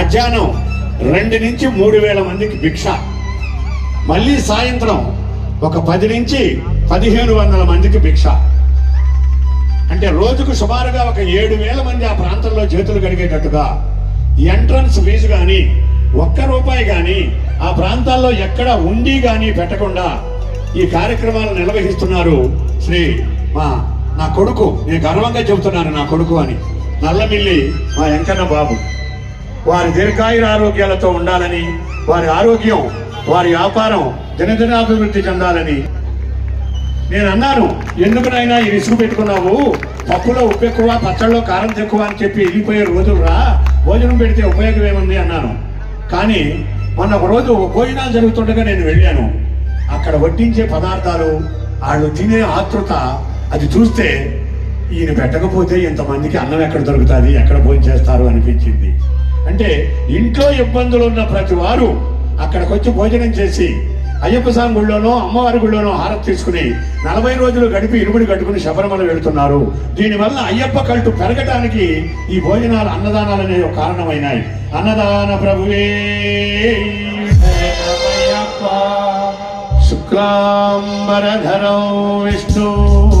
మధ్యాహ్నం రెండు నుంచి మూడు వేల మందికి భిక్ష. మళ్ళీ సాయంత్రం ఒక పది నుంచి పదిహేను వందల మందికి భిక్ష. అంటే రోజుకు సుమారుగా ఒక ఏడు వేల మంది ఆ ప్రాంతంలో చేతులు కడిగేటట్టుగా ఎంట్రన్స్ ఫీజు కానీ ఒక్క రూపాయి కానీ ఆ ప్రాంతాల్లో ఎక్కడ ఉండి కానీ పెట్టకుండా ఈ కార్యక్రమాలు నిర్వహిస్తున్నారు శ్రీ మా నా కొడుకు. నేను గర్వంగా చెబుతున్నాను నా కొడుకు అని. నల్లమిల్లి మా వెంకన్న బాబు. వారి దీర్ఘాయుర ఆరోగ్యాలతో ఉండాలని వారి ఆరోగ్యం వారి వ్యాపారం దినదినాభివృద్ధి చెందాలని. నేను అన్నాను ఎందుకునైనా ఈ విసుగు పెట్టుకున్నావు? పప్పులో ఉప్పు ఎక్కువ పచ్చళ్ళలో కారం తక్కువ అని చెప్పి వెళ్ళిపోయే రోజులు రా. భోజనం పెడితే ఉపయోగం ఏముంది? అన్నాను. కానీ మొన్న ఒక రోజు భోజనాలు జరుగుతుండగా నేను వెళ్ళాను. అక్కడ వడ్డించే పదార్థాలు వాళ్ళు తినే ఆతృత అది చూస్తే ఈయన పెట్టకపోతే ఇంతమందికి అన్నం ఎక్కడ దొరుకుతుంది? ఎక్కడ భోజనం చేస్తారు? అనిపించింది. అంటే ఇంట్లో ఇబ్బందులు ఉన్న ప్రతి వారు అక్కడికి వచ్చి భోజనం చేసి అయ్యప్ప స్వామి గుళ్ళోనో అమ్మవారి గుళ్ళోనో హారతి తీసుకుని నలభై రోజులు గడిపి ఇరుముడి కట్టుకుని శబరిమల వెళుతున్నారు. దీనివల్ల అయ్యప్ప కల్టు పెరగటానికి ఈ భోజనాలు అన్నదానాలు అనేవి కారణమైనాయి. అన్నదాన ప్రభువే. శుక్లాంబరధరం విష్ణు.